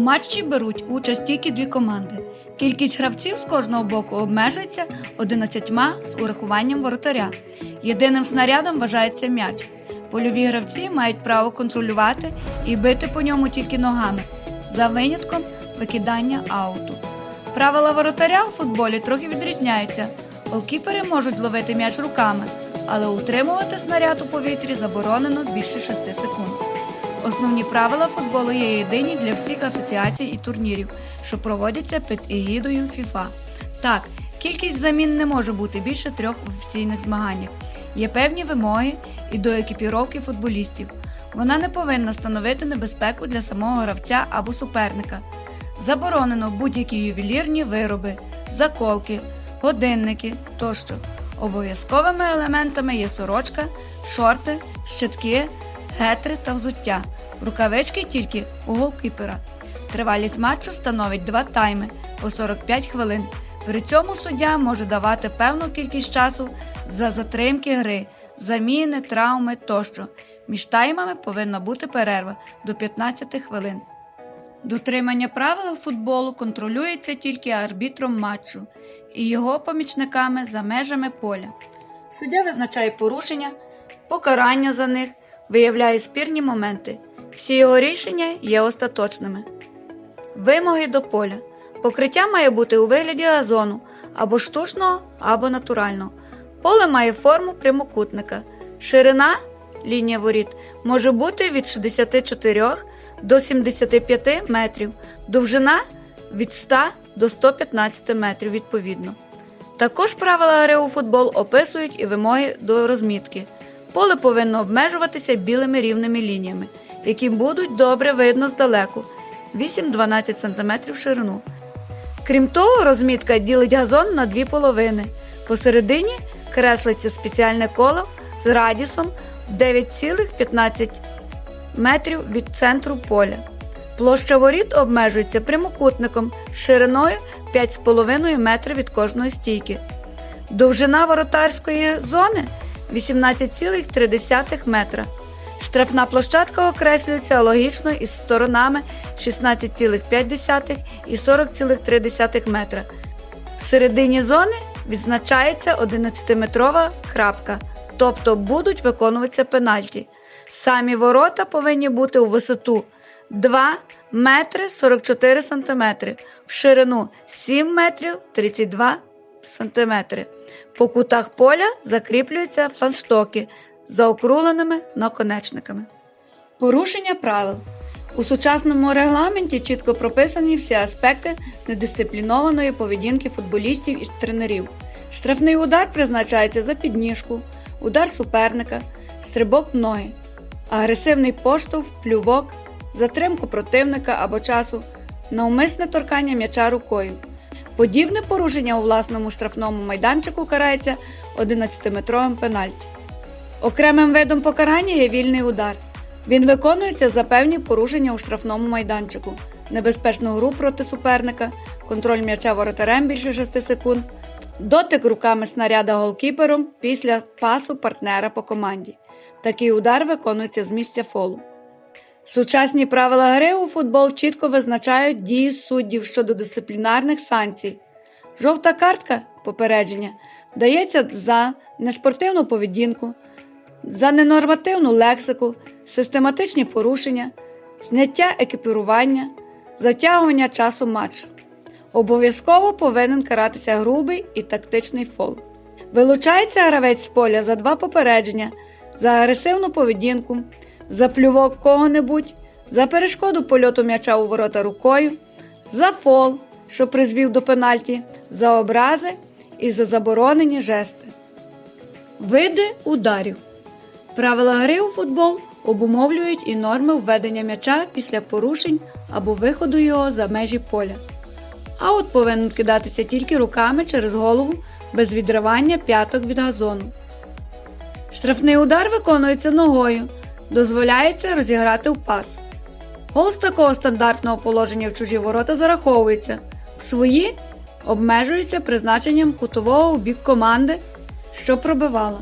матчі беруть участь тільки дві команди. Кількість гравців з кожного боку обмежується 11 з урахуванням воротаря. Єдиним снарядом вважається м'яч. Польові гравці мають право контролювати і бити по ньому тільки ногами, за винятком викидання ауту. Правила воротаря у футболі трохи відрізняються. Голкіпери можуть ловити м'яч руками, але утримувати снаряд у повітрі заборонено більше 6 секунд. Основні правила футболу є єдині для всіх асоціацій і турнірів, що проводяться під егідою FIFA. Так, кількість замін не може бути більше трьох в офіційних змаганнях. Є певні вимоги і до екіпіровки футболістів. Вона не повинна становити небезпеку для самого гравця або суперника. Заборонено будь-які ювелірні вироби, заколки, годинники тощо. Обов'язковими елементами є сорочка, шорти, щитки, гетри та взуття. Рукавички тільки у голкіпера. Тривалість матчу становить два тайми по 45 хвилин. При цьому суддя може давати певну кількість часу за затримки гри, заміни, травми тощо. Між таймами повинна бути перерва до 15 хвилин. Дотримання правил футболу контролюється тільки арбітром матчу і його помічниками за межами поля. Суддя визначає порушення, покарання за них, виявляє спірні моменти. Всі його рішення є остаточними. Вимоги до поля. Покриття має бути у вигляді газону або штучного, або натурального. Поле має форму прямокутника. Ширина лінія воріт може бути від 64 до 75 метрів, довжина від 100 до 115 метрів відповідно. Також правила гри у футбол описують і вимоги до розмітки. Поле повинно обмежуватися білими рівними лініями, які будуть добре видно здалеку 8-12 см в ширину. Крім того, розмітка ділить газон на дві половини. Посередині креслиться спеціальне коло з радісом 9,15 метрів від центру поля. Площа воріт обмежується прямокутником з шириною 5,5 метрів від кожної стійки. Довжина воротарської зони 18,3 метра. Штрафна площадка окреслюється логічно із сторонами 16,5 і 40,3 метра. В середині зони відзначається 11-метрова крапка, тобто будуть виконуватися пенальті. Самі ворота повинні бути у висоту 2 метри 44 сантиметри, в ширину 7 метрів 32 сантиметри. По кутах поля закріплюються фланштоки заокругленими наконечниками. Порушення правил. У сучасному регламенті чітко прописані всі аспекти недисциплінованої поведінки футболістів і тренерів. Штрафний удар призначається за підніжку, удар суперника, стрибок в ноги, агресивний поштовх, плювок, затримку противника або часу, навмисне торкання м'яча рукою. Подібне порушення у власному штрафному майданчику карається 11-метровим пенальті. Окремим видом покарання є вільний удар. Він виконується за певні порушення у штрафному майданчику, небезпечну гру проти суперника, контроль м'яча воротарем більше 6 секунд, дотик руками снаряда голкіпером після пасу партнера по команді. Такий удар виконується з місця фолу. Сучасні правила гри у футбол чітко визначають дії суддів щодо дисциплінарних санкцій. Жовта картка попередження дається за неспортивну поведінку, за ненормативну лексику, систематичні порушення, зняття екіпірування, затягування часу матчу. Обов'язково повинен каратися грубий і тактичний фол. Вилучається гравець з поля за два попередження, за агресивну поведінку, за плювок кого-небудь, за перешкоду польоту м'яча у ворота рукою, за фол, що призвів до пенальті, за образи і за заборонені жести. Види ударів. Правила гри у футбол обумовлюють і норми введення м'яча після порушень або виходу його за межі поля. Аут повинен кидатися тільки руками через голову без відривання п'яток від газону. Штрафний удар виконується ногою, дозволяється розіграти в пас. Гол з такого стандартного положення в чужі ворота зараховується, в свої обмежується призначенням кутового у бік команди, що пробивала.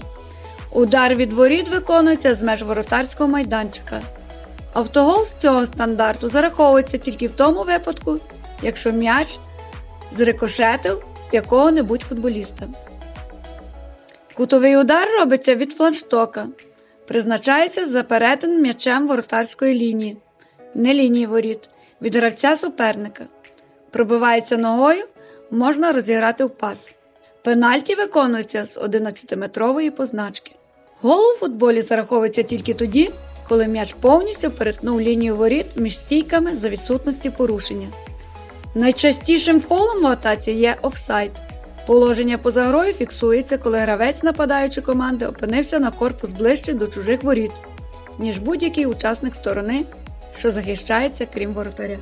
Удар від воріт виконується з меж воротарського майданчика. Автогол з цього стандарту зараховується тільки в тому випадку, якщо м'яч зрикошетив якого-небудь футболіста. Кутовий удар робиться від фланштока. Призначається за перетин м'ячем воротарської лінії, не лінії воріт, від гравця суперника. Пробивається ногою, можна розіграти в пас. Пенальті виконується з 11-метрової позначки. Гол у футболі зараховується тільки тоді, коли м'яч повністю перетнув лінію воріт між стійками за відсутності порушення. Найчастішим фолом в атаці є офсайд. Положення поза грою фіксується, коли гравець нападаючої команди опинився на корпус ближче до чужих воріт, ніж будь-який учасник сторони, що захищається крім воротаря.